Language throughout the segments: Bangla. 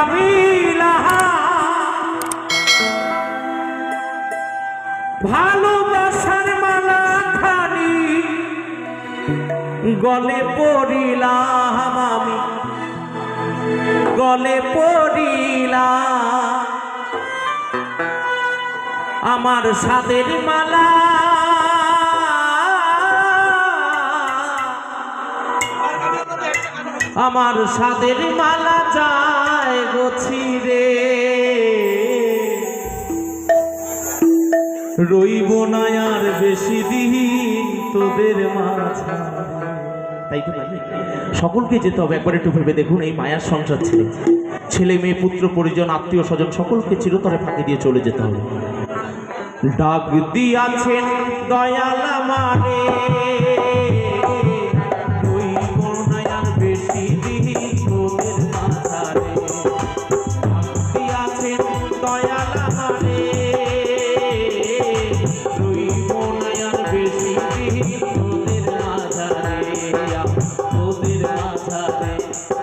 থামিলা ভালোবাসার মালা খানি গলে পড়িলাম আমি। গলে পড়িলাম। আমার সাদের মালা। আমার সাদের মালা বেশি তোদের সকলকে যেতে হবে, একবার একটু ভেবে দেখুন এই মায়ার সংসার ছেড়ে। ছেলে, মেয়ে, পুত্র, পরিজন, আত্মীয়, স্বজন, সকলকে চিরতরে ফাঁকি দিয়ে চলে যেতে হবে। ডাক দিয়াছেন, দয়াল আমারে। Música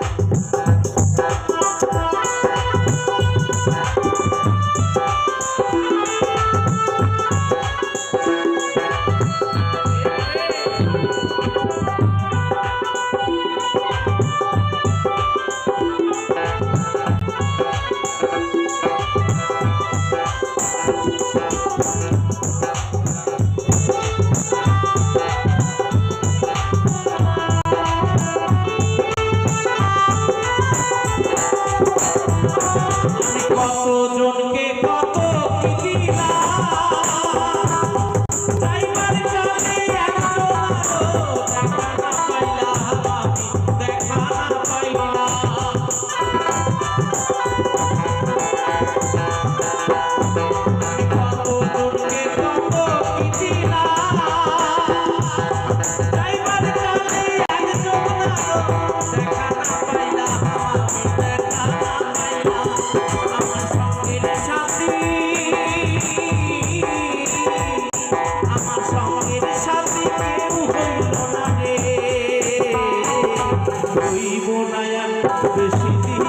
হইব না আর বেশি দিন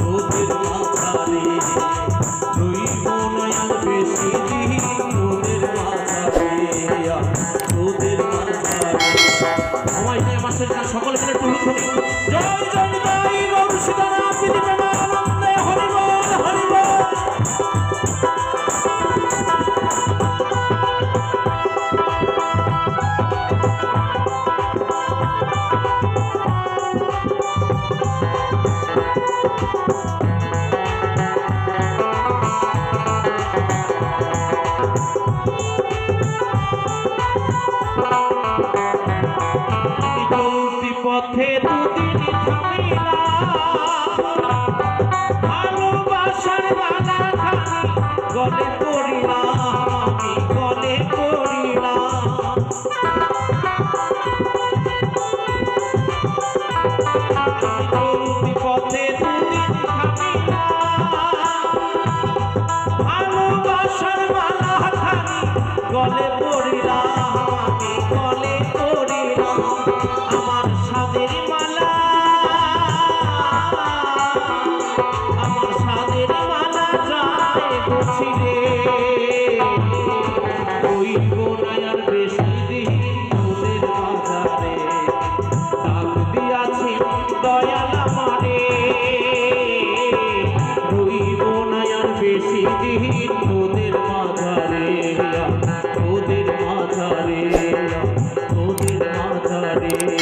তোদের হইব বেশি দিন তোদের মাথারে সময় নেই আমার সেটা সকলে জয় জয় পথে দুদিন ভালোবাসার খানি গলে পড়িলাম গলে বেশি দিন তোদের বাজারে। মাঝারে